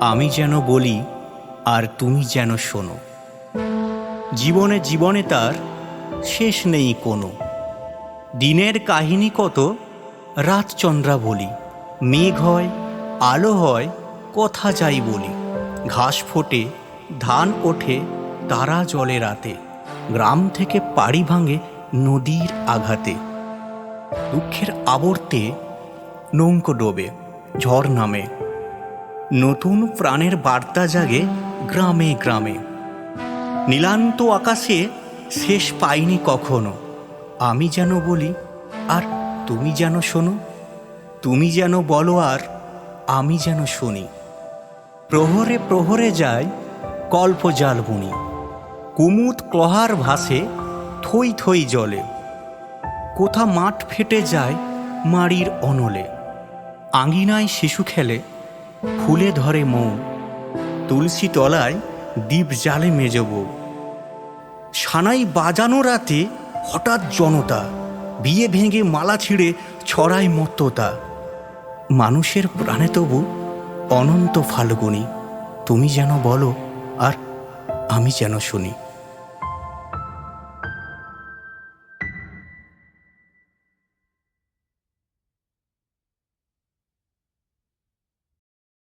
আমি যেন বলি, আর তুমি যেন শোনো। জীবনে জীবনে তার শেষ নেই কোনো। দিনের কাহিনী কত রাত চন্দ্রা বলি। মেঘ হয়, আলো হয়, কথা যাই বলি। ঘাস ফোটে, ধান ওঠে, তারা জলে রাতে। গ্রাম থেকে পাড়ি ভাঙে নদীর আঘাতে। দুঃখের আবর্তে নৌকো ডোবে, ঝড় নামে। নতুন প্রাণের বার্তা জাগে গ্রামে গ্রামে। নীলান্ত আকাশে শেষ পাইনি কখনো। আমি যেন বলি, আর তুমি যেন শোনো, তুমি যেন বলো, আর আমি যেন শুনি। প্রহরে প্রহরে যায় কল্প জাল বুনি কুমুদ ক্লহার ভাসে থই থই জলে। কোথা মাঠ ফেটে যায় মাড়ির অনলে। আঙিনায় শিশু খেলে, ফুলে ধরে মৌ। তুলসী তলায় দ্বীপ জালে মেজব সানাই বাজানো রাতে হঠাৎ জনতা, বিয়ে ভেঙে মালা ছিঁড়ে ছড়ায় মত্ততা। মানুষের প্রাণে তবু অনন্ত ফাল্গুনি, তুমি যেন বলো আর আমি যেন শুনি।